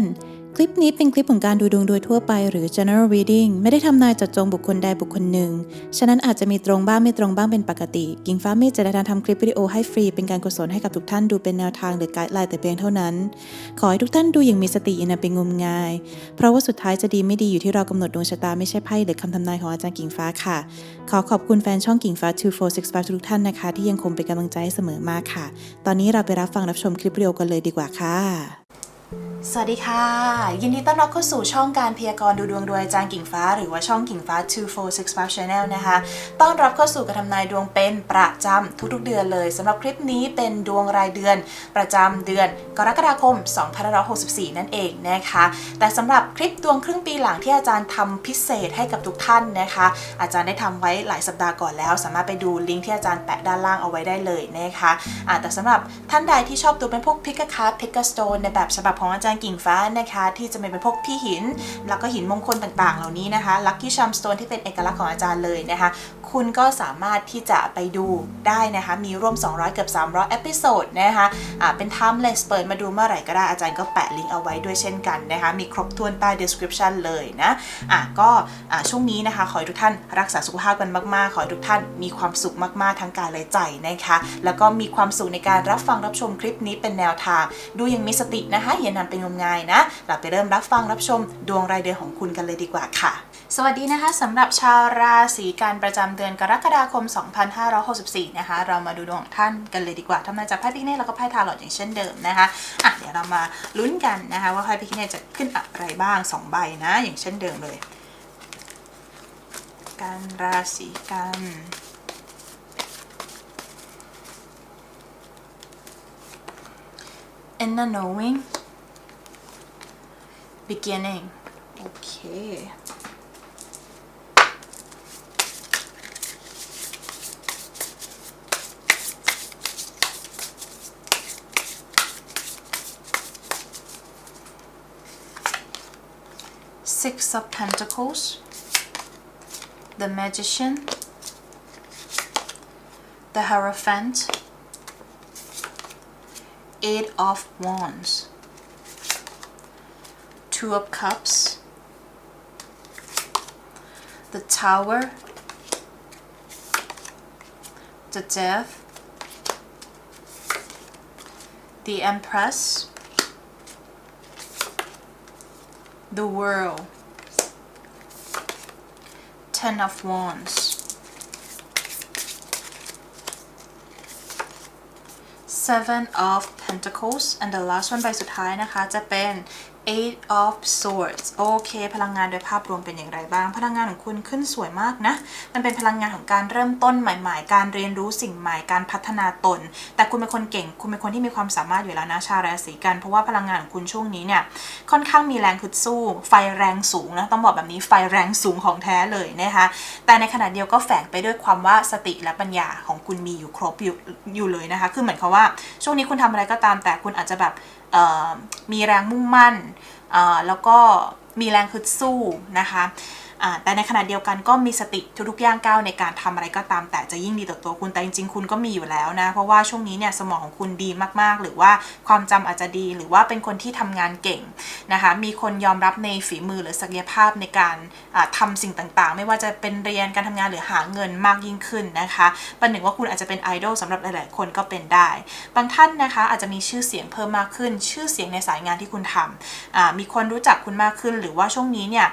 ำเตือนคลิปนี้เป็นคลิปของการดูดวงโดยทั่วไปหรือ general reading ไม่ได้ทำนายเจัดจงบุคคลใดบุคคลหนึ่ง ฉะนั้นอาจจะมีตรงบ้างไม่ตรงบ้างเป็นปกติ กิ่งฟ้าม่เจตนาทำคลิปวิดีโอให้ฟรีเป็นการกุศลให้กับทุกท่านดูเป็นแนวทางหรือไกด์ไลน์แต่เพียงเท่านั้น ขอให้ทุกท่านดูอย่างมีสติอย่านำไปงมงาย เพราะว่าสุดท้ายจะดีไม่ดีอยู่ที่เรากำหนดดวงชะตาไม่ใช่ไพ่หรือคำทำนายของอาจารย์กิ่งฟ้าค่ะ ขอขอบคุณแฟนช่องกิ่งฟ้า 2465 ทุกท่านนะคะ ที่ยังคงเป็นกำลังใจเสมอมาค่ะ ตอนนี้เราไปรับฟังรับชมคลิปวิดีโอกันเลยดีกว่าค่ะ สวัสดีค่ะ ยินดีต้อนรับเข้าสู่ช่องการพยากรณ์ดูดวงโดยอาจารย์กิ่งฟ้า หรือว่าช่องกิ่งฟ้า 2465 Channel นะคะ ต้อนรับเข้าสู่การทำนายดวงเป็นประจำทุกๆเดือนเลยสำหรับคลิปนี้เป็นดวงรายเดือนประจำเดือนกรกฎาคม 2564 นั่นเองนะคะ แต่สำหรับคลิปดวงครึ่งปีหลังที่อาจารย์ทำพิเศษให้กับทุกท่านนะคะ อาจารย์ได้ทำไว้หลายสัปดาห์ก่อนแล้ว สามารถไปดูลิงก์ที่อาจารย์แปะด้านล่างเอาไว้ได้เลยนะคะแต่สำหรับท่านใดที่ชอบดูเป็นพวกพิกคาร์ดพิกสโตนในแบบฉบับของอาจารย์กิ่งฟ้านะคะที่จะเป็นพวกพี่หิน แล้วก็หินมงคลต่างๆ เหล่านี้นะคะลัคกี้ชัมสโตนที่เป็นเอกลักษณ์ของอาจารย์เลยนะคะ คุณก็สามารถที่จะไปดูได้นะคะ มีร่วม 200 เกือบ 300เอพิโซดนะคะอ่าเป็น timeless เปิดมาดูเมื่อไหร่ก็ได้อาจารย์ก็แปะลิงก์เอาไว้ด้วยเช่นกันนะคะ มีครบถ้วนใต้ description เลยนะอะก็ช่วงนี้นะคะ ขอให้ทุกท่านรักษาสุขภาพกันมากๆ ขอให้ทุกท่านมีความสุขมากๆทั้งกายและใจนะคะ แล้วก็มีความสุขในการรับฟังรับชมคลิปนี้เป็นแนวทาง ดูยังมีสตินะคะอย่านำเป็นงมงายนะ เราไปเริ่มรับฟังรับชมดวงรายเดือนของคุณกันเลยดีกว่าค่ะสวัสดีนะคะสำหรับชาวราศีกันประจำเดือนกรกฎาคม 2564 นะคะ เรามาดูดวงของท่านกันเลยดีกว่าทำนายจากไพ่พิกเน่แล้วก็ไพ่ทาร์ลอตอย่างเช่นเดิมนะคะอะเดี๋ยวเรามาลุ้นกันนะคะ ว่าไพ่พิกเน่จะขึ้นอะไรบ้าง 2 ใบนะ อย่างเช่นเดิมเลย การราศีกัน inner knowing beginning. Okay. Six of Pentacles, the Magician, the Hierophant, Eight of Wands. Two of Cups, the Tower, the Death, the Empress, the World, Ten of Wands, Seven of Pentacles and the last one ใบสุดท้ายนะคะ จะเป็น Eight of Swords โอเค พลังงานโดยภาพรวมเป็นอย่างไรบ้าง พลังงานของคุณขึ้นสวยมากนะ มันเป็นพลังงานของการเริ่มต้นใหม่ ๆ การเรียนรู้สิ่งใหม่ การพัฒนาตน แต่คุณเป็นคนเก่ง คุณเป็นคนที่มีความสามารถอยู่แล้วนะ ชาวราศีกัน เพราะว่าพลังงานของคุณช่วงนี้เนี่ย ค่อนข้างมีแรงคึดสู้ ไฟแรงสูงนะ ต้องบอกแบบนี้ ไฟแรงสูงของแท้เลยนะคะ แต่ในขณะเดียวก็แฝงไปด้วยความว่าสติและปัญญาของคุณมีอยู่ครบอยู่อยู่เลยนะคะ คือเหมือนกับว่า ช่วงนี้คุณทำอะไรก็ตาม แต่คุณอาจจะแบบ มีแรงมุ่งมั่นแล้วก็มีแรงคึดสู้นะคะ แต่ในขณะเดียวกันก็มีสติทุกๆย่างก้าวในการทำอะไรก็ตามแต่จะยิ่งดีต่อตัวคุณแต่จริงๆ คุณก็มีอยู่แล้วนะ เพราะว่าช่วงนี้เนี่ยสมองของคุณดีมากๆ หรือว่าความจำอาจจะดี หรือว่าเป็นคนที่ทำงานเก่งนะคะมีคนยอมรับในฝีมือหรือศักยภาพในการอ่าทำสิ่งต่างๆ ไม่ว่าจะเป็นเรียนการทำงานหรือหาเงินมากยิ่งขึ้นนะคะประหนึ่งว่าคุณอาจจะเป็นไอดอลสำหรับหลายๆคนก็เป็นได้ บางท่านนะคะอาจจะมีชื่อเสียงเพิ่มมากขึ้น ชื่อเสียงในสายงานที่คุณทำมีคนรู้จักคุณมากขึ้น หรือว่าช่วงนี้เนี่ย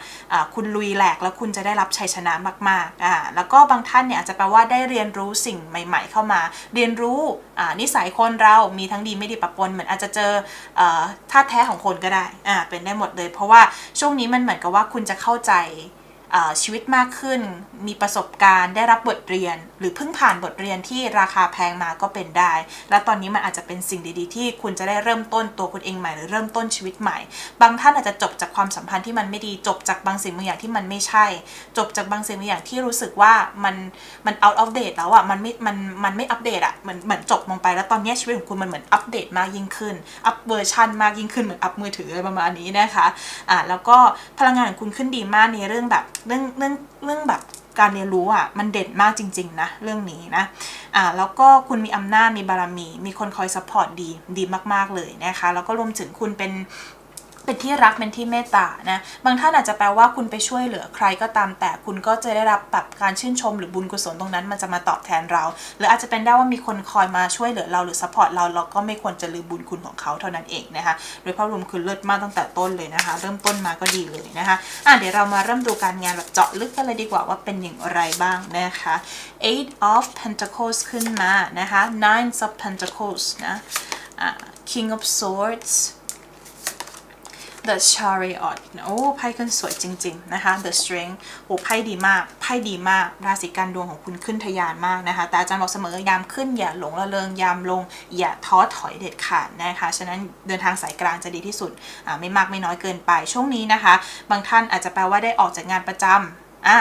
คุณลุยแหลกแล้วคุณจะได้รับชัยชนะมากๆอ่าแล้วก็บางท่านเนี่ยอาจจะแปลว่าได้เรียนรู้สิ่งใหม่ ๆ เข้ามา เรียนรู้อ่านิสัยคนเรามีทั้งดีไม่ดีปะปนเหมือนอาจจะเจอเอ่อท่าแท้ของคนก็ได้อ่าเป็นได้หมดเลย เพราะว่าช่วงนี้มันเหมือนกับว่าคุณจะเข้าใจ ชีวิตมากขึ้น มีประสบการณ์ได้รับบทเรียน หรือเพิ่งผ่านบทเรียนที่ราคาแพงมาก็เป็นได้ และตอนนี้มันอาจจะเป็นสิ่งดีๆ ที่คุณจะได้เริ่มต้นตัวคุณเองใหม่หรือเริ่มต้นชีวิตใหม่ บางท่านอาจจะจบจากความสัมพันธ์ที่มันไม่ดีจบจากบางสิ่งบางอย่างที่มันไม่ใช่ จบจากบางสิ่งบางอย่างที่รู้สึกว่ามันมัน out of date แล้วอะมันไม่มันมันไม่อัปเดตอะเหมือนเหมือนจบลงไปแล้วตอนนี้ชีวิตของคุณมันเหมือนอัปเดตมากยิ่งขึ้นอัปเวอร์ชันมากยิ่งขึ้นเหมือนอัปมือถืออะไรประมาณนี้นะคะอ่าแล้วก็พลังงานของคุณขึ้นดีมากในเรื่องแบบเรื่องเรื่องเรื่องแบบการเรียนรู้อะมันเด่นมากจริง ๆ นะ เรื่องนี้นะอ่าแล้วก็คุณมีอำนาจมีบารมี มีคนคอยซัพพอร์ตดีดีมาก ๆ เลยนะคะ แล้วก็รวมถึงคุณเป็น เป็นที่รักเป็นที่เมตตานะบางท่านอาจจะแปลว่าคุณไปช่วยเหลือใครก็ตาม แต่คุณก็จะได้รับแบบการชื่นชมหรือบุญกุศลตรงนั้น มันจะมาตอบแทนเรา หรืออาจจะเป็นได้ว่ามีคนคอยมาช่วยเหลือเราหรือซัพพอร์ตเราเราก็ไม่ควรจะลืมบุญคุณของเขาเท่านั้นเองนะคะโดยภาพรวมคือเลิศมากตั้งแต่ต้นเลยนะคะ เริ่มต้นมาก็ดีเลยนะคะอะเดี๋ยวเรามาเริ่มดูการงานแบบเจาะลึกกันเลยดีกว่าว่าเป็นอย่างไรบ้างนะคะ eight of pentacles ขึ้นมานะคะ nine of pentacles นะะ king of swords The Chariot โอ้ไพ่ขึ้นสวยจริง ๆ นะคะ The Strength โอ้ไพ่ดีมาก ไพ่ดีมาก ราศีการดวงของคุณขึ้นทะยานมากนะคะ แต่อาจารย์บอกเสมอยามขึ้นอย่าหลงระเริงยามลง อย่าท้อถอยเด็ดขาดนะคะ ฉะนั้นเดินทางสายกลางจะดีที่สุดอ่าไม่มากไม่น้อยเกินไป ช่วงนี้นะคะ บางท่านอาจจะแปลว่าได้ออกจากงานประจำอ่า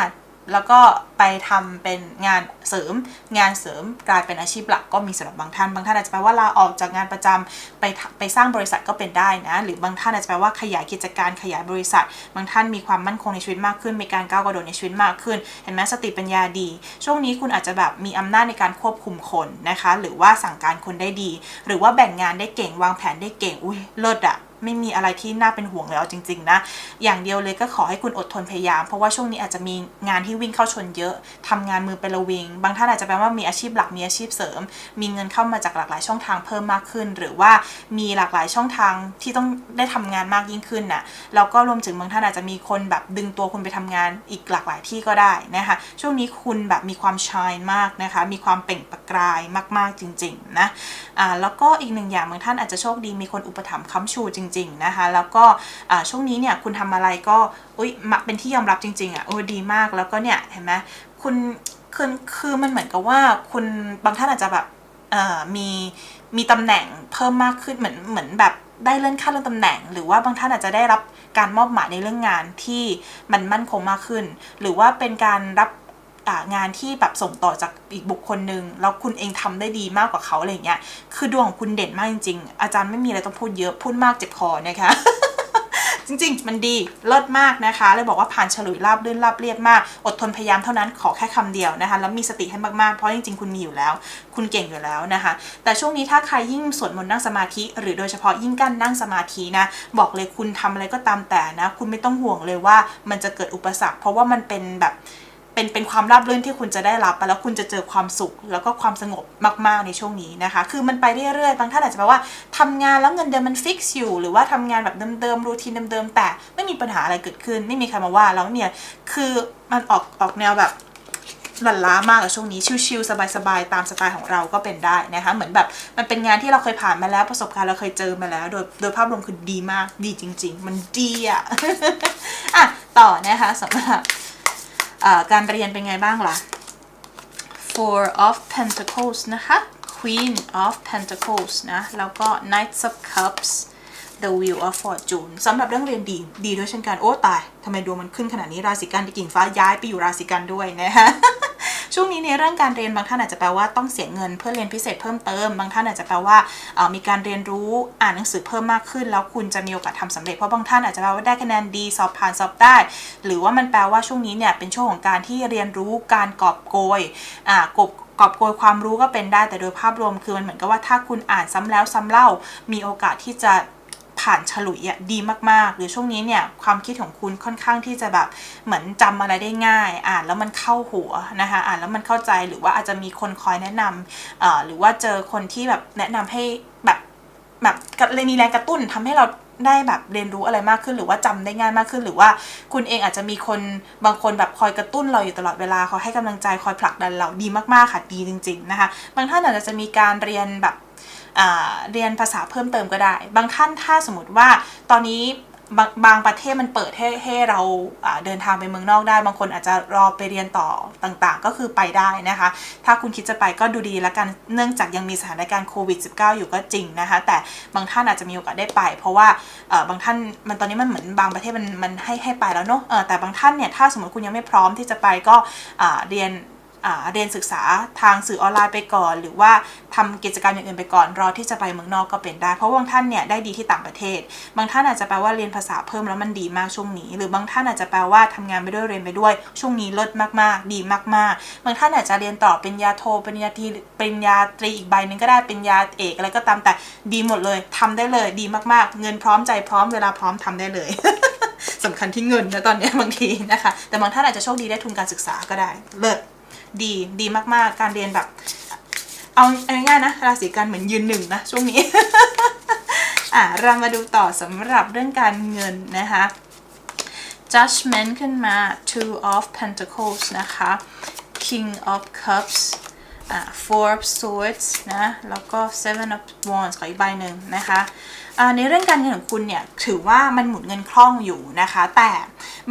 แล้วก็ไปทำเป็นงานเสริม งานเสริมกลายเป็นอาชีพหลักก็มีสำหรับบางท่าน บางท่านอาจจะแปลว่าลาออกจากงานประจำไปไปสร้างบริษัทก็เป็นได้นะ หรือบางท่านอาจจะแปลว่าขยายกิจการขยายบริษัท บางท่านมีความมั่นคงในชีวิตมากขึ้น มีการก้าวกระโดดในชีวิตมากขึ้น เห็นไหมสติปัญญาดี ช่วงนี้คุณอาจจะแบบมีอำนาจในการควบคุมคนนะคะ หรือว่าสั่งการคนได้ดี หรือว่าแบ่งงานได้เก่งวางแผนได้เก่ง อุ้ยเลิศอะ ไม่มีอะไรที่น่าเป็นห่วงเลยเอาจริง ๆ นะ อย่างเดียวเลยก็ขอให้คุณอดทนพยายาม เพราะว่าช่วงนี้อาจจะมีงานที่วิ่งเข้าชนเยอะทำงานมือเป็นระวิง บางท่านอาจจะแปลว่ามีอาชีพหลักมีอาชีพเสริม มีเงินเข้ามาจากหลากหลายช่องทางเพิ่มมากขึ้น หรือว่ามีหลากหลายช่องทางที่ต้องได้ทำงานมากยิ่งขึ้นน่ะแล้วก็รวมถึงบางท่านอาจจะมีคนแบบดึงตัวคุณไปทำงานอีกหลากหลายที่ก็ได้นะคะช่วงนี้คุณแบบมีความชายมากนะคะมีความเปล่งประกายมาก ๆจริงๆนะอ่าแล้วก็อีกหนึ่งอย่างบางท่านอาจจะโชคดีมีคนอุปถัมภ์ค้ำชูจริงๆนะคะ แล้วก็ช่วงนี้เนี่ยคุณทำอะไรก็อุ้ยมาเป็นที่ยอมรับจริงๆอะโอ้ดีมากแล้วก็เนี่ยเห็นไหมคุณคือคือมันเหมือนกับว่าคุณบางท่านอาจจะแบบมีมีตำแหน่งเพิ่มมากขึ้นเหมือนเหมือนแบบได้เลื่อนขั้นเลื่อนตำแหน่ง หรือว่าบางท่านอาจจะได้รับการมอบหมายในเรื่องงานที่มันมั่นคงมากขึ้น หรือว่าเป็นการรับ งานที่แบบส่งต่อจากอีกบุคคลหนึ่งแล้วคุณเองทำได้ดีมากกว่าเขาอะไรอย่างเงี้ยคือดวงของคุณเด่นมากจริง ๆ อาจารย์ไม่มีอะไรต้องพูดเยอะพูดมากเจ็บคอนะคะจริงๆ มันดีเลิศมากนะคะ เลยบอกว่าผ่านฉลุยราบลื่นราบเรียบมาก อดทนพยายามเท่านั้นขอแค่คำเดียวนะคะ แล้วมีสติให้มากๆ เพราะจริงๆ คุณมีอยู่แล้ว คุณเก่งอยู่แล้วนะคะ แต่ช่วงนี้ถ้าใครยิ่งสวดมนต์นั่งสมาธิ หรือโดยเฉพาะยิ่งกั้นนั่งสมาธินะ บอกเลยคุณทำอะไรก็ตามแต่นะ คุณไม่ต้องห่วงเลยว่ามันจะเกิดอุปสรรค เพราะว่ามันเป็นแบบ เป็นเป็นความราบรื่นที่คุณจะได้รับไปแล้วคุณจะเจอความสุข แล้วก็ความสงบมากๆในช่วงนี้นะคะ คือมันไปเรื่อยๆบางท่านอาจจะแปลว่าทำงานแล้วเงินเดือนมันฟิกซ์อยู่ หรือว่าทำงานแบบเดิมๆรูทีนเดิมๆแต่ไม่มีปัญหาอะไรเกิดขึ้น ไม่มีใครมาว่าเราไม่มีอะไรคือมันออกออกแนวแบบหลั่นล้ามากอะช่วงนี้ชิลๆสบายๆตามสไตล์ของเราก็เป็นได้นะคะเหมือนแบบมันเป็นงานที่เราเคยผ่านมาแล้วประสบการณ์เราเคยเจอมาแล้ว โดยโดยภาพรวมคือดีมากดีจริง ๆ มันดีอะอะต่อนะคะสำหรับ การเรียนเป็นไงบ้างล่ะ Four of Pentacles นะคะ Queen of Pentacles นะ แล้วก็ Knights of Cups The Wheel of Fortune สำหรับเรื่องเรียนดีดีด้วยเช่นกัน โอ้ตายทำไมดวงมันขึ้นขนาดนี้ราศีกันกิ่งฟ้าย้ายไปอยู่ราศีกันด้วยนะฮะ ช่วงนี้ในเรื่องการเรียนบางท่านอาจจะแปลว่าต้องเสียเงินเพื่อเรียนพิเศษเพิ่มเติม บางท่านอาจจะแปลว่ามีการเรียนรู้อ่านหนังสือเพิ่มมากขึ้น แล้วคุณจะมีโอกาสทำสำเร็จเพราะบางท่านอาจจะแปลว่าได้คะแนนดีสอบผ่านสอบได้ หรือว่ามันแปลว่าช่วงนี้เนี่ยเป็นช่วงของการที่เรียนรู้การกอบโกยอ่ากบกอบโกยความรู้ก็เป็นได้แต่โดยภาพรวมคือมันเหมือนกับว่าถ้าคุณอ่านซ้ำแล้วซ้ำเล่า มีโอกาสที่จะ ผ่านฉลุยอะดีมากๆ หรือช่วงนี้เนี่ยความคิดของคุณค่อนข้างที่จะแบบเหมือนจำอะไรได้ง่าย อ่านแล้วมันเข้าหัวนะคะอ่านแล้วมันเข้าใจหรือว่าอาจจะมีคนคอยแนะนำเอ่อหรือว่าเจอคนที่แบบแนะนำให้แบบแบบเลยมีแรงกระตุ้นทำให้เราได้แบบเรียนรู้อะไรมากขึ้นหรือว่าจำได้ง่ายมากขึ้น หรือว่าคุณเองอาจจะมีคนบางคนแบบคอยกระตุ้นเราอยู่ตลอดเวลาคอยให้กำลังใจคอยผลักดันเราดีมากๆค่ะดีจริง ๆนะคะ บางท่านอาจจะมีการเรียนแบบ เรียนภาษาเพิ่มเติมก็ได้ บางท่านถ้าสมมติว่าตอนนี้บางบางประเทศมันเปิดให้ให้เราเดินทางไปเมืองนอกได้ บางคนอาจจะรอไปเรียนต่อต่างๆ ก็คือไปได้นะคะ ถ้าคุณคิดจะไปก็ดูดีแล้วกันเนื่องจากยังมีสถานการณ์โควิด -19 อยู่ก็จริงนะคะ แต่บางท่านอาจจะมีโอกาสได้ไป เพราะว่าบางท่านมันตอนนี้มันเหมือนบางประเทศมันมันให้ให้ไปแล้วเนอะแต่บางท่านเนี่ยถ้าสมมติคุณยังไม่พร้อมที่จะไปก็เรียน เรียนศึกษาทางสื่อออนไลน์ไปก่อน หรือว่าทำกิจกรรมอย่างอื่นไปก่อน รอที่จะไปเมืองนอกก็เป็นได้ เพราะบางท่านเนี่ยได้ดีที่ต่างประเทศ บางท่านอาจจะแปลว่าเรียนภาษาเพิ่มแล้วมันดีมากช่วงนี้ หรือบางท่านอาจจะแปลว่าทำงานไปด้วยเรียนไปด้วย ช่วงนี้ลิศมากๆ ดีมากๆ บางท่านอาจจะเรียนต่อเป็นยาโทเป็นยาตรีเป็นยาตรีอีกใบหนึงก็ได้เป็นยาเอกอะไรก็ตามแต่ดีหมดเลยทำได้เลยดีมากๆ เงินพร้อมใจพร้อมเวลาพร้อมทำได้เลยสำคัญที่เงินนะตอนนี้บางทีนะคะ แต่บางท่านอาจจะโชคดีได้ทุนการศึกษาก็ได้ เลิศ ดีดีมากๆ การเรียนแบบ เอาง่ายๆนะ ราศีกันเหมือนยืนหนึ่งนะช่วงนี้ อะเรามาดูต่อสำหรับเรื่องการเงินนะคะ judgment ขึ้นมา two of pentacles นะคะ king of cups อ่า four of swords นะ แล้วก็ seven of wands ขออีกใบหนึ่งนะคะในเรื่องการเงินของคุณเนี่ย ถือว่ามันหมุนเงินคล่องอยู่นะคะ แต่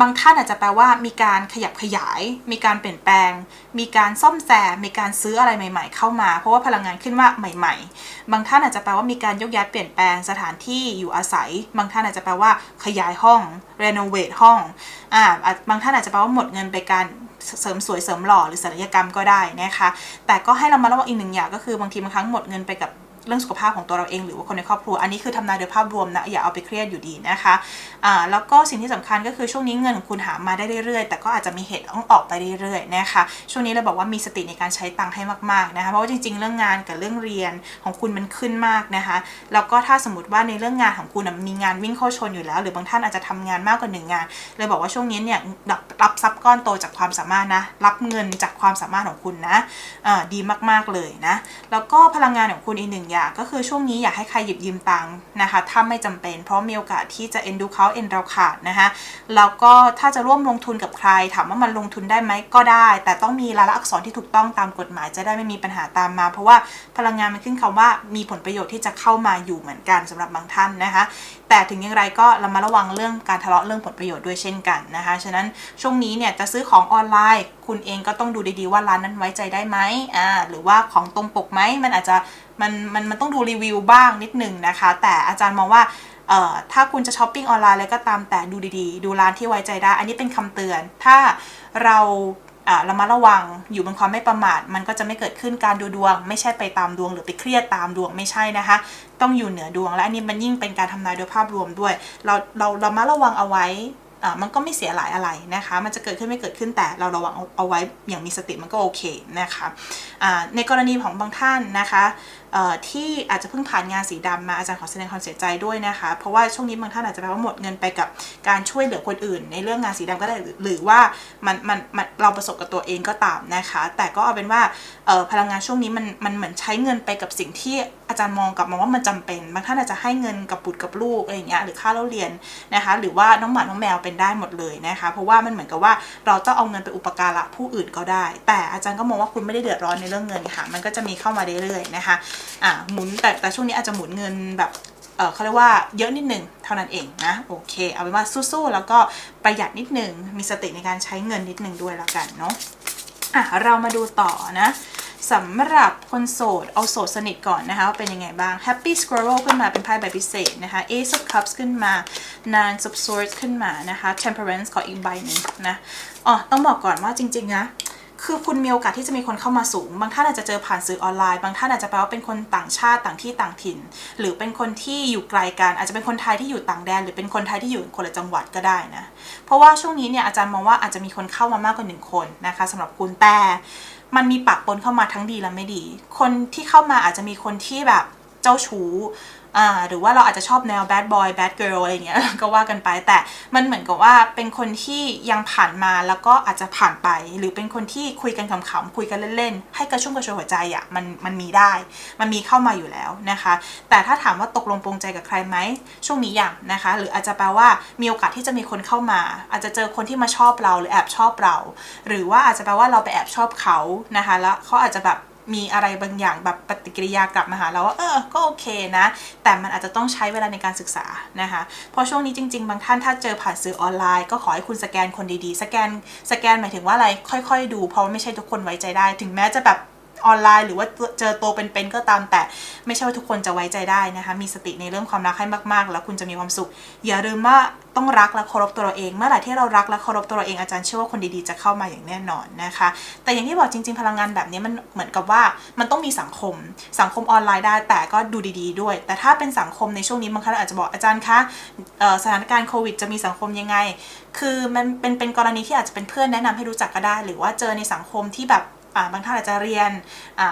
บางท่านอาจจะแปลว่ามีการขยับขยาย มีการเปลี่ยนแปลง มีการซ่อมแซม มีการซื้ออะไรใหม่ ๆ เข้ามา เพราะว่าพลังงานขึ้นว่าใหม่ ๆ บางท่านอาจจะแปลว่ามีการยกย้ายเปลี่ยนแปลงสถานที่อยู่อาศัย บางท่านอาจจะแปลว่าขยายห้อง renovate ห้องอ่าบางท่านอาจจะแปลว่าหมดเงินไปการเสริมสวยเสริมหล่อหรือศัลยกรรมก็ได้นะคะ แต่ก็ให้เรามาระวังอีกหนึ่งอย่างก็คือบางทีบางครั้งหมดเงินไปกับ เรื่องสุขภาพของตัวเราเองหรือว่าคนในครอบครัว อันนี้คือทำนายโดยภาพรวมนะ อย่าเอาไปเครียดอยู่ดีนะคะอ่าแล้วก็สิ่งที่สำคัญก็คือช่วงนี้เงินของคุณหามาได้เรื่อยๆ แต่ก็อาจจะมีเหตุต้องออกไปเรื่อยๆนะคะ ช่วงนี้เราบอกว่ามีสติในการใช้ตังค์ให้มากๆนะคะ เพราะว่าจริงๆ เรื่องงานกับเรื่องเรียนของคุณมันขึ้นมากนะคะ แล้วก็ถ้าสมมติว่าในเรื่องงานของคุณมีงานวิ่งเข้าชนอยู่แล้ว หรือบางท่านอาจจะทำงานมากกว่าหนึ่งงาน เลยบอกว่าช่วงนี้เนี่ยรับรับทรัพย์ก้อนโตจากความสามารถนะ รับเงินจากความสามารถของคุณนะอ่าดีมากๆเลยนะ แล้วก็พลังงานของคุณอีกหนึ่งอย่างก็คือช่วงนี้อยากให้ใครหยิบยืมตังค์นะคะถ้าไม่จำเป็น เพราะมีโอกาสที่จะเอ็นดูเขาเอ็นเราขาดนะคะแล้วก็ถ้าจะร่วมลงทุนกับใคร ถามว่ามันลงทุนได้ไหมก็ได้ แต่ต้องมีลายลักษณ์อักษรที่ถูกต้องตามกฎหมายจะได้ไม่มีปัญหาตามมา เพราะว่าพลังงานมันขึ้นคำว่ามีผลประโยชน์ที่จะเข้ามาอยู่เหมือนกันสำหรับบางท่านนะคะแต่ถึงอย่างไรก็เรามาระวังเรื่องการทะเลาะเรื่องผลประโยชน์ด้วยเช่นกันนะคะ ฉะนั้นช่วงนี้เนี่ยจะซื้อของออนไลน์ คุณเองก็ต้องดูดีๆว่าร้านนั้นไว้ใจได้ไหมอ่าหรือว่าของตรงปกไหมมันอาจจะมันมันมันต้องดูรีวิวบ้างนิดหนึ่งนะคะ แต่อาจารย์มองว่าเอ่อถ้าคุณจะช้อปปิ้งออนไลน์อะไรก็ตามแต่ดูดีๆ ดูร้านที่ไว้ใจได้ อันนี้เป็นคำเตือน ถ้าเรา รามาระวังอยู่บนความไม่ประมาท มันก็จะไม่เกิดขึ้นการดูดวง ไม่ใช่ไปตามดวงหรือไปเครียดตามดวงไม่ใช่นะคะ ต้องอยู่เหนือดวงและอันนี้มันยิ่งเป็นการทำนายโดยภาพรวมด้วย เราเราเรามาระวังเอาไว้อ่ามันก็ไม่เสียหลายอะไรนะคะ มันจะเกิดขึ้นไม่เกิดขึ้นแต่เราระวังเอาเอาไว้อย่างมีสติมันก็โอเคนะคะอ่าในกรณีของบางท่านนะคะที่อาจจะเพิ่งผ่านงานสีดำมาอาจารย์ขอแสดงความเสียใจด้วยนะคะ เพราะว่าช่วงนี้บางท่านอาจจะแปลว่าหมดเงินไปกับการช่วยเหลือคนอื่น ในเรื่องงานสีดำก็ได้หรือว่ามันมันมันเราประสบกับตัวเองก็ตามนะคะ แต่ก็เอาเป็นว่าพลังงานช่วงนี้มันมันเหมือนใช้เงินไปกับสิ่งที่อาจารย์มองกลับมาว่ามันจำเป็นบางท่านอาจจะให้เงินกับบุตรกับลูกอะไรอย่างเงี้ยหรือค่าเล่าเรียนนะคะ หรือว่าน้องหมาน้องแมวเป็นได้หมดเลยนะคะ เพราะว่ามันเหมือนกับว่าเราต้องเอาเงินไปอุปการะผู้อื่นก็ได้ แต่อาจารย์ก็มองว่าคุณไม่ได้เดือดร้อนในเรื่องเงินค่ะ มันก็จะมีเข้ามาเรื่อยๆนะคะอ่าหมุนแต่แต่ช่วงนี้อาจจะหมุนเงินแบบเออเขาเรียกว่าเยอะนิดนึงเท่านั้นเองนะโอเค เอาเป็นว่าสู้ๆแล้วก็ประหยัดนิดนึงมีสติในการใช้เงินนิดนึงด้วยแล้วกันเนาะอะเรามาดูต่อนะสำหรับคนโสด เอาโสดสนิทก่อนนะคะว่าเป็นยังไงบ้าง Happy Squirrel ขึ้นมาเป็นไพ่ใบพิเศษนะคะ Ace of Cups ขึ้นมา Nine of Swords ขึ้นมานะคะ Temperance ขออีกใบหนึ่งนะอ๋อต้องบอกก่อนว่าจริง ๆ นะ คือคุณมีโอกาสที่จะมีคนเข้ามาสูง บางท่านอาจจะเจอผ่านสื่อออนไลน์ บางท่านอาจจะแปลว่าเป็นคนต่างชาติต่างที่ต่างถิ่น หรือเป็นคนที่อยู่ไกลกัน อาจจะเป็นคนไทยที่อยู่ต่างแดน หรือเป็นคนไทยที่อยู่คนละจังหวัดก็ได้นะ เพราะว่าช่วงนี้เนี่ยอาจารย์มองว่าอาจจะมีคนเข้ามามากกว่าหนึ่งคนนะคะสำหรับคุณแต่ มันมีปะปนเข้ามาทั้งดีและไม่ดี คนที่เข้ามาอาจจะมีคนที่แบบเจ้าชู้ อ่าหรือว่าเราอาจจะชอบแนว bad boy bad girl อะไรเงี้ยก็ว่ากันไป แต่มันเหมือนกับว่าเป็นคนที่ยังผ่านมาแล้วก็อาจจะผ่านไป หรือเป็นคนที่คุยกันขำๆคุยกันเล่นๆ ให้กระชุ่มกระชวยหัวใจอะ่ะมันมันมีได้ มันมีเข้ามาอยู่แล้วนะคะ แต่ถ้าถามว่าตกลงปรงใจกับใครไหมช่วงนี้อยังนะคะ หรืออาจจะแปลว่ามีโอกาสที่จะมีคนเข้ามา อาจจะเจอคนที่มาชอบเราหรือแอบชอบเรา หรือว่าอาจจะแปลว่าเราไปแอบชอบเขานะคะ แล้วเขาอาจจะแบบ มีอะไรบางอย่างแบบปฏิกิริยากลับมาหาเราว่าเออก็โอเคนะ แต่มันอาจจะต้องใช้เวลาในการศึกษานะคะเพราะช่วงนี้จริง ๆ บางท่านถ้าเจอผ่านสื่อออนไลน์ก็ขอให้คุณสแกนคนดีๆ สแกนสแกนหมายถึงว่าอะไรค่อย ๆ ดูเพราะว่าไม่ใช่ทุกคนไว้ใจได้ ถึงแม้จะแบบ ออนไลน์หรือว่าเจอตัวเป็นๆก็ตามแต่ไม่ใช่ว่าทุกคนจะไว้ใจได้นะคะ มีสติในเรื่องความรักให้มากๆ แล้วคุณจะมีความสุข อย่าลืมว่าต้องรักและเคารพตัวเราเอง เมื่อไหร่ที่เรารักและเคารพตัวเราเองอาจารย์เชื่อว่าคนดีๆจะเข้ามาอย่างแน่นอนนะคะ แต่อย่างที่บอกจริง ๆ พลังงานแบบนี้มันเหมือนกับว่ามันต้องมีสังคม สังคมออนไลน์ได้แต่ก็ดูดี ๆ ด้วย แต่ถ้าเป็นสังคมในช่วงนี้บางครั้งอาจจะบอกอาจารย์คะสถานการณ์โควิดจะมีสังคมยังไง คือมันเป็นเป็นกรณีที่อาจจะเป็นเพื่อนแนะนำให้รู้จักก็ได้ หรือว่าเจอในสังคมที่แบบ บางท่านอาจจะเรียน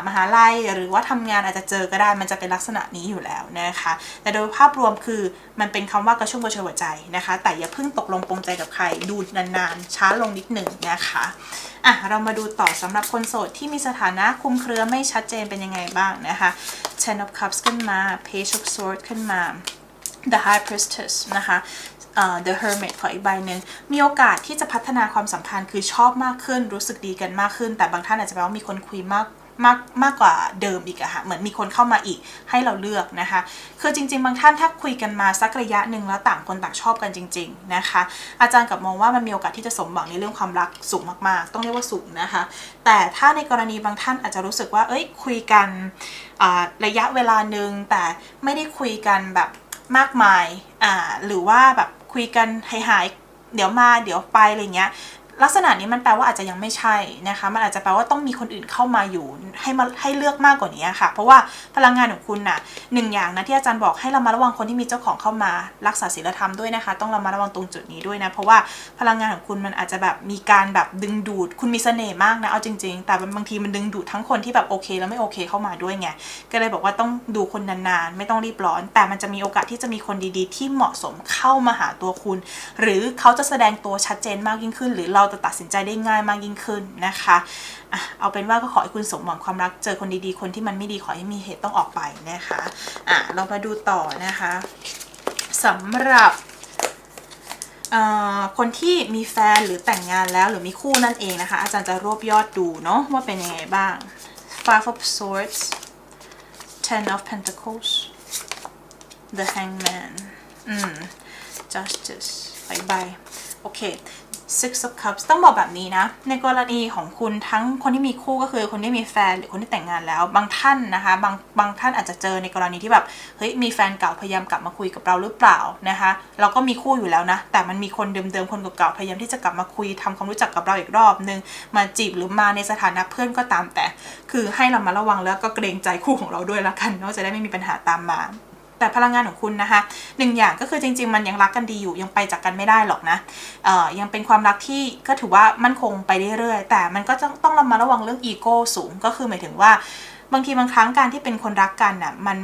มหาลัย หรือว่าทำงานอาจจะเจอก็ได้มันจะเป็นลักษณะนี้อยู่แล้วนะคะ แต่โดยภาพรวมคือมันเป็นคำว่ากระชุ่มกระชวยหัวใจนะคะ แต่อย่าเพิ่งตกลงปรงใจกับใครดูนานๆ ช้าลงนิดหนึ่งนะคะอะเรามาดูต่อสำหรับคนโสดที่มีสถานะคุมเครือไม่ชัดเจนเป็นยังไงบ้างนะคะ Ten of Cups ขึ้นมา Page of Swords ขึ้นมา The High Priestess นะคะ The Hermit ขออีกใบหนึ่งมีโอกาสที่จะพัฒนาความสัมพันธ์คือชอบมากขึ้นรู้สึกดีกันมากขึ้น แต่บางท่านอาจจะแปลว่ามีคนคุยมากมากมากกว่าเดิมอีกอะค่ะเหมือนมีคนเข้ามาอีกให้เราเลือกนะคะ คือจริง ๆ บางท่านถ้าคุยกันมาสักระยะหนึ่งแล้วต่างคนต่างชอบกันจริง ๆนะคะ อาจารย์กลับมองว่ามันมีโอกาสที่จะสมหวังในเรื่องความรักสูงมากๆ ต้องเรียกว่าสูงนะคะ แต่ถ้าในกรณีบางท่านอาจจะรู้สึกว่า เอ้ยคุยกันระยะเวลาหนึ่งแต่ไม่ได้คุยกันแบบมากมายหรือว่าแบบ คุยกันหายๆเดี๋ยวมาเดี๋ยวไปอะไรเงี้ย ลักษณะนี้มันแปลว่าอาจจะยังไม่ใช่นะคะ มันอาจจะแปลว่าต้องมีคนอื่นเข้ามาอยู่ให้มาให้เลือกมากกว่านี้ค่ะ เพราะว่าพลังงานของคุณน่ะหนึ่งอย่างนะที่อาจารย์บอกให้เรามาระวังคนที่มีเจ้าของเข้ามารักษาศีลธรรมด้วยนะคะ ต้องเรามาระวังตรงจุดนี้ด้วยนะ เพราะว่าพลังงานของคุณมันอาจจะแบบมีการแบบดึงดูด คุณมีเสน่ห์มากนะเอาจริง ๆ แต่บางทีมันดึงดูดทั้งคนที่แบบโอเค แล้วไม่โอเคเข้ามาด้วยไง ก็เลยบอกว่าต้องดูคนนานๆ ไม่ต้องรีบร้อน แต่มันจะมีโอกาสที่จะมีคนดีๆ ที่เหมาะสมเข้ามาหาตัวคุณ หรือเขาจะแสดงตัวชัดเจนมากยิ่งขึ้น หรือเราจะตัดสินใจได้ง่ายมากยิ่งขึ้นนะคะอะเอาเป็นว่าก็ขอให้คุณสมหวังความรักเจอคนดีๆ คนที่มันไม่ดีขอให้มีเหตุต้องออกไปนะคะอะเรามาดูต่อนะคะสำหรับคนที่มีแฟนหรือแต่งงานแล้วหรือมีคู่นั่นเองนะคะ อาจารย์จะรวบยอดดูเนาะว่าเป็นยังไงบ้าง Five of Swords Ten of Pentacles The Hangman อืม Justice ไปใบโอเค Six of Cups ต้องบอกแบบนี้นะ ในกรณีของคุณทั้งคนที่มีคู่ก็คือคนที่มีแฟนหรือคนที่แต่งงานแล้ว บางท่านนะคะ บางบางท่านอาจจะเจอในกรณีที่แบบเฮ้ยมีแฟนเก่าพยายามกลับมาคุยกับเราหรือเปล่านะคะ เราก็มีคู่อยู่แล้วนะ แต่มันมีคนเดิมๆคนเก่าๆพยายามที่จะกลับมาคุยทำความรู้จักกับเราอีกรอบนึงมาจีบหรือมาในสถานะเพื่อนก็ตามแต่ คือให้เรามาระวังแล้วก็เกรงใจคู่ของเราด้วยละกันเนาะจะได้ไม่มีปัญหาตามมา แต่พลังงานของคุณนะคะหนึ่งอย่างก็คือจริง ๆ มันยังรักกันดีอยู่ยังไปจากกันไม่ได้หรอกนะยังเป็นความรักที่ก็ถือว่ามั่นคงไปเรื่อยๆแต่มันก็ต้องต้องระมัดระวังเรื่องอีโก้สูงก็คือหมายถึงว่า บางทีบางครั้งการที่เป็นคนรักกันน่ะมัน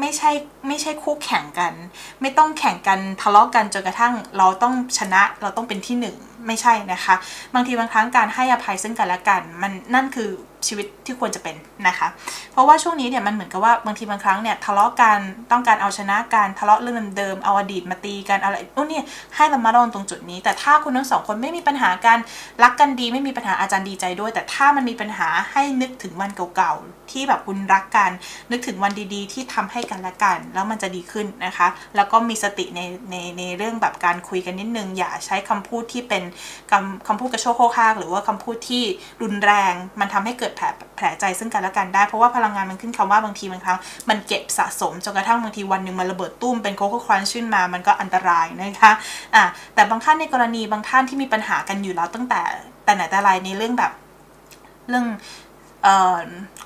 ไม่ใช่ไม่ใช่คู่แข่งกัน ไม่ต้องแข่งกันทะเลาะกันจนกระทั่งเราต้องชนะเราต้องเป็นที่หนึ่งไม่ใช่นะคะ บางทีบางครั้งการให้อภัยซึ่งกันและกันมันนั่นคือชีวิตที่ควรจะเป็นนะคะ เพราะว่าช่วงนี้เนี่ยมันเหมือนกับว่าบางทีบางครั้งเนี่ยทะเลาะกันต้องการเอาชนะกันทะเลาะเรื่องเดิมเอาอดีตมาตีกันอะไรโอ้เนี่ยให้เรามาระวังตรงจุดนี้ แต่ถ้าคุณทั้งสองคนไม่มีปัญหากันรักกันดีไม่มีปัญหาอาจารย์ดีใจด้วย แต่ถ้ามันมีปัญหาให้นึกถึงวันเก่าๆที่แบบคุณรักกันนึกถึงวันดีๆ ที่ทำให้กันและกัน แล้วมันจะดีขึ้นนะคะ แล้วก็มีสติในในในเรื่องแบบการคุยกันนิดนึง อย่าใช้คำพูดที่เป็นคำคำพูดกระโชกโคกฮากหรือว่าคำพูดที่รุนแรง มันทำให้เกิดแผลแผลใจซึ่งกันและกันได้ เพราะว่าพลังงานมันขึ้นคำว่าบางทีบางครั้งมันเก็บสะสมจนกระทั่งบางทีวันหนึ่งมันระเบิดตุ้มเป็นโคโค่ครันช์ขึ้นมา มันก็อันตรายนะคะอะแต่บางท่านในกรณีบางท่านที่มีปัญหากันอยู่แล้วตั้งแต่แต่ไหนแต่ไรในเรื่องแบบเรื่องเอ่อ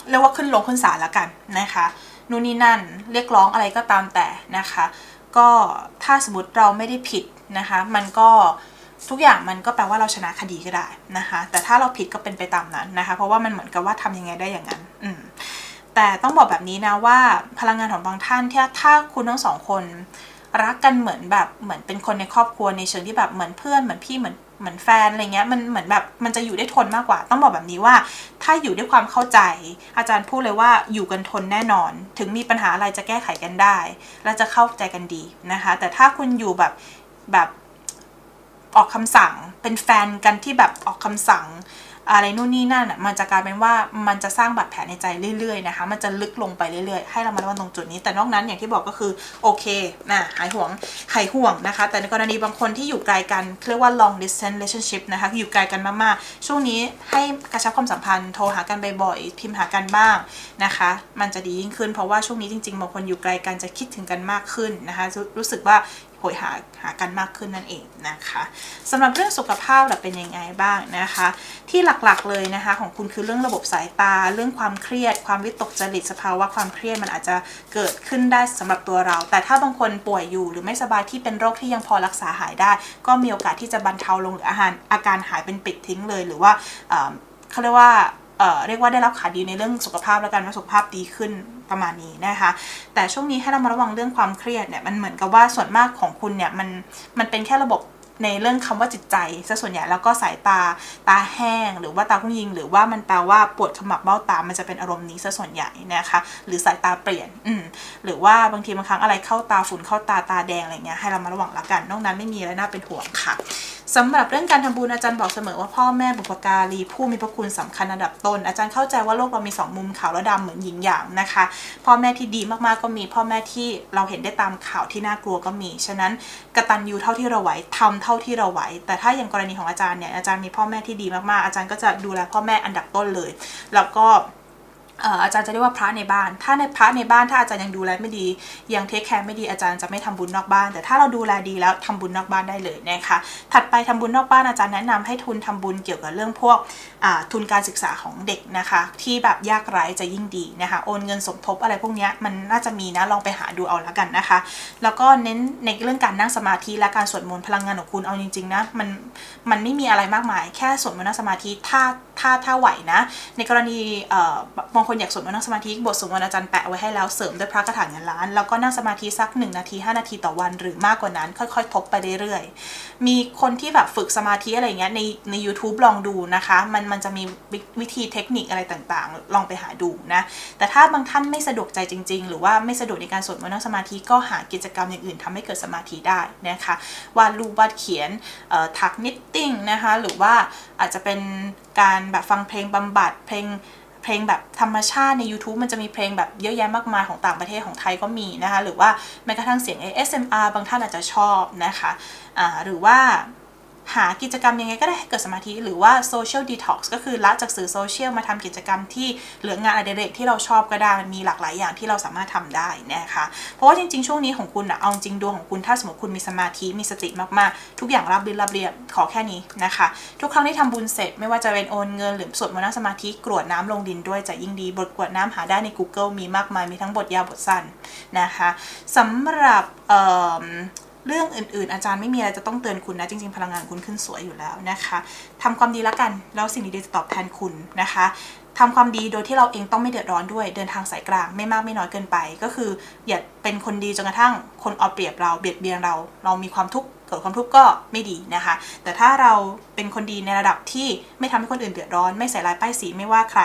เรียกว่าขึ้นลงขึ้นศาลแล้วกันนะคะ นู่นนี่นั่น เรียกร้องอะไรก็ตามแต่นะคะ ก็ถ้าสมมติเราไม่ได้ผิดนะคะ มันก็ทุกอย่างมันก็แปลว่าเราชนะคดีก็ได้นะคะ แต่ถ้าเราผิดก็เป็นไปตามนั้นนะคะ เพราะว่ามันเหมือนกับว่าทำยังไงได้อย่างนั้นอืมแต่ต้องบอกแบบนี้นะว่าพลังงานของบางท่านที่ถ้าคุณทั้งสองคนรักกันเหมือนแบบเหมือนเป็นคนในครอบครัวในเชิงที่แบบเหมือนเพื่อนเหมือนพี่เหมือน เหมือนแฟนอะไรเงี้ยมันเหมือนแบบมันจะอยู่ได้ทนมากกว่า ต้องบอกแบบนี้ว่า ถ้าอยู่ด้วยความเข้าใจ อาจารย์พูดเลยว่าอยู่กันทนแน่นอน ถึงมีปัญหาอะไรจะแก้ไขกันได้ และจะเข้าใจกันดีนะคะ แต่ถ้าคุณอยู่แบบแบบออกคำสั่งเป็นแฟนกันที่แบบออกคำสั่ง อะไรนู่นนี่นั่นอะมันจะกลายเป็นว่ามันจะสร้างบาดแผลในใจเรื่อยๆนะคะ มันจะลึกลงไปเรื่อยๆ ให้เรามาระวังตรงจุดนี้ แต่นอกนั้นอย่างที่บอกก็คือโอเคนะหายห่วงหายห่วงนะคะ แต่ในกรณีบางคนที่อยู่ไกลกันเรียกว่า long distance relationship นะคะอยู่ไกลกันมากๆ ช่วงนี้ให้กระชับความสัมพันธ์โทรหากันบ่อยๆพิมพ์หากันบ้างนะคะ มันจะดียิ่งขึ้นเพราะว่าช่วงนี้จริงๆบางคนอยู่ไกลกันจะคิดถึงกันมากขึ้นนะคะ รู้สึกว่า หยหาหากันมากขึ้นนั่นเองนะคะสำหรับเรื่องสุขภาพเป็นยังไงบ้างนะคะ ที่หลักๆเลยนะคะ ของคุณคือเรื่องระบบสายตา เรื่องความเครียด ความวิตกจริตสภาวะความเครียดมันอาจจะเกิดขึ้นได้สำหรับตัวเรา แต่ถ้าบางคนป่วยอยู่หรือไม่สบายที่เป็นโรคที่ยังพอรักษาหายได้ ก็มีโอกาสที่จะบรรเทาลงหรืออาหารอาการหายเป็นปิดทิ้งเลย หรือว่าเขาเรียกว่า เรียกว่าได้รับข่าวดีในเรื่องสุขภาพแล้วกันว่าสุขภาพดีขึ้นประมาณนี้นะคะ แต่ช่วงนี้ให้เรามาระวังเรื่องความเครียดเนี่ยมันเหมือนกับว่าส่วนมากของคุณเนี่ยมันมันเป็นแค่ระบบ ในเรื่องคำว่าจิตใจซะส่วนใหญ่แล้วก็สายตาตาแห้ง หรือว่าตาพุ่งยิง หรือว่ามันแปลว่าปวดขมับเบ้าตา มันจะเป็นอารมณ์นี้ซะส่วนใหญ่นะคะ หรือสายตาเปลี่ยนอืมหรือว่าบางทีบางครั้งอะไรเข้าตาฝุ่นเข้าตาตาแดงอะไรเงี้ยให้เรามาระวังละกัน นอกนั้นไม่มีอะไรน่าเป็นห่วงค่ะสำหรับเรื่องการทำบุญอาจารย์บอกเสมอว่าพ่อแม่บุพการีผู้มีพระคุณสำคัญอันดับต้น อาจารย์เข้าใจว่าโลกเรามีสองมุมขาวและดำเหมือนหญิงหยางนะคะ พ่อแม่ที่ดีมากๆก็มีพ่อแม่ที่เราเห็นได้ตามข่าวที่น่ากลัวก็มี ฉะนั้นกระตัญญูเท่าที่เราไหวทำเท่าที่เราไหว แต่ถ้าอย่างกรณีของอาจารย์เนี่ยอาจารย์มีพ่อแม่ที่ดีมากๆ อาจารย์ก็จะดูแลพ่อแม่อันดับต้นเลย แล้วก็ อาจารย์จะเรียกว่าพระในบ้าน ถ้าในพระในบ้านถ้าอาจารย์ยังดูแลไม่ดี ยังเทคแคร์ไม่ดีอาจารย์จะไม่ทำบุญนอกบ้าน แต่ถ้าเราดูแลดีแล้วทำบุญนอกบ้านได้เลยนะคะ ถัดไปทำบุญนอกบ้านอาจารย์แนะนำให้ทุนทำบุญเกี่ยวกับเรื่องพวกทุนการศึกษาของเด็กนะคะ ที่แบบยากไร้จะยิ่งดีนะคะ โอนเงินสมทบอะไรพวกนี้มันน่าจะมีนะลองไปหาดูเอาละกันนะคะ แล้วก็เน้นในเรื่องการนั่งสมาธิและการสวดมนต์พลังงานของคุณเอาจริงๆนะมันมันไม่มีอะไรมากมาย แค่สวดมนต์นั่งสมาธิถ้าถ้าถ้าไหวนะ ในกรณีเอ่อบางคนอยากสวดมนต์นั่งสมาธิบทสวดมนต์อาจารย์แปะไว้ให้แล้วเสริมด้วยพระคาถาเงินล้าน แล้วก็นั่งสมาธิสัก 1 นาที 5 นาทีต่อวัน หรือมากกว่านั้น ค่อยๆ ทบไปเรื่อยๆ มีคนที่แบบฝึกสมาธิอะไรเงี้ยในใน u t u b e ลองดูนะคะ มันมันจะมีวิธีเทคนิคอะไรต่างๆ ลองไปหาดูนะ แต่ถ้าบางท่านไม่สะดวกใจจริง ๆ หรือว่าไม่สะดวกในการสวดมนต์นั่งสมาธิก็หากิจกรรมอย่างอื่นทำให้เกิดสมาธิได้นะคะวาดรูปวาดเขียนถักนิตติ้งนะคะหรือว่าอาจจะเป็นการแบบฟังเพลงบำบัดเพลงเพลงแบบธรรมชาติใน YouTube มันจะมีเพลงแบบเยอะแยะมากมายของต่างประเทศของไทยก็มีนะคะ หรือว่าแม้กระทั่งเสียง ASMR บางท่านอาจจะชอบนะคะหรือว่า หากิจกรรมยังไงก็ได้ให้เกิดสมาธิ หรือว่า social detox ก็คือละจากสื่อโซเชียลมาทำกิจกรรมที่เหลืองานอดิเรกที่เราชอบก็ได้มันมีหลากหลายอย่างที่เราสามารถทำได้นะคะ เพราะว่าจริงๆ ช่วงนี้ของคุณอะเอาจริงดวงของคุณถ้าสมมติคุณมีสมาธิมีสติมากๆ ทุกอย่างรับรื่นรับเรียบขอแค่นี้นะคะ ทุกครั้งที่ทำบุญเสร็จไม่ว่าจะเป็นโอนเงินหรือสวดมนต์สมาธิกรวดน้ำลงดินด้วยจะยิ่งดีบทกรวดน้ำหาได้ใน Google มีมากมายมีทั้งบทยาวบทสั้นนะคะสำหรับ เรื่องอื่น ๆ อาจารย์ไม่มีอะไรจะต้องเตือนคุณนะ จริง ๆ พลังงานคุณขึ้นสวยอยู่แล้วนะคะทำความดีแล้วกัน แล้วสิ่งดีๆจะตอบแทนคุณนะคะทำความดีโดยที่เราเองต้องไม่เดือดร้อนด้วยเดินทางสายกลางไม่มากไม่น้อยเกินไป ก็คืออย่าเป็นคนดีจนกระทั่งคนเอาเปรียบเราเบียดเบียนเรา เรามีความทุกข์เกิดความทุกข์ก็ไม่ดีนะคะ แต่ถ้าเราเป็นคนดีในระดับที่ไม่ทำให้คนอื่นเดือดร้อน ไม่ใส่ร้ายป้ายสีไม่ว่าใคร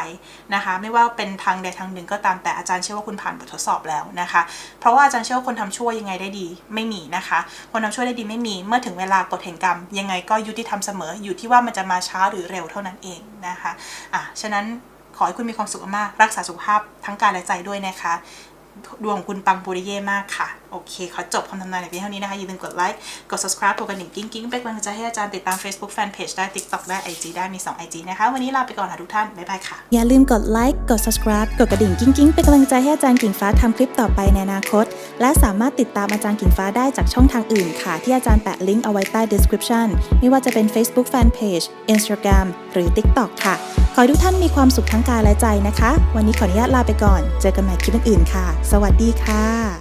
นะคะ ไม่ว่าเป็นทางใดทางหนึ่งก็ตามแต่อาจารย์เชื่อว่าคุณผ่านบททดสอบแล้วนะคะ เพราะว่าอาจารย์เชื่อว่าคนทำชั่วยังไงได้ดีไม่มีนะคะ คนทำชั่วได้ดีไม่มี เมื่อถึงเวลากฎแห่งกรรม ยังไงก็ยุติธรรมเสมออยู่ที่ว่ามันจะมาช้าหรือเร็วเท่านั้นเองนะคะอะฉะนั้นขอให้คุณมีความสุขมาก รักษาสุขภาพทั้งกายและใจด้วยนะคะ ดวงคุณปังปุริเย่มากค่ะโอเคขอจบคำทำนายในเพียงเท่านี้นะคะ อย่าลืมกดไลค์กด subscribe กดกระดิ่งกิ้งกิ้งเป็นกำลังใจให้อาจารย์ติดตาม Facebook Fanpage ได้ TikTok ได้ IG ได้มี 2 IG นะคะ วันนี้ลาไปก่อนค่ะทุกท่าน บ๊ายบายค่ะ อย่าลืมกดไลค์กด subscribe กดกระดิ่งกิ้งกิ้งเป็นกำลังใจให้อาจารย์กิ่งฟ้าทำคลิปต่อไปในอนาคต และสามารถติดตามอาจารย์กิ่งฟ้าได้จากช่องทางอื่นค่ะ ที่อาจารย์แปะลิงก์เอาไว้ใต้ description ไม่ว่าจะเป็น Facebook Fanpage Instagram หรือ TikTok ค่ะ ขอให้ทุกท่านมีความสุขทั้งกายและใจนะคะ วันนี้ขออนุญาตลาไปก่อน เจอกันใหม่คลิปอื่นๆค่ะ สวัสดีค่ะ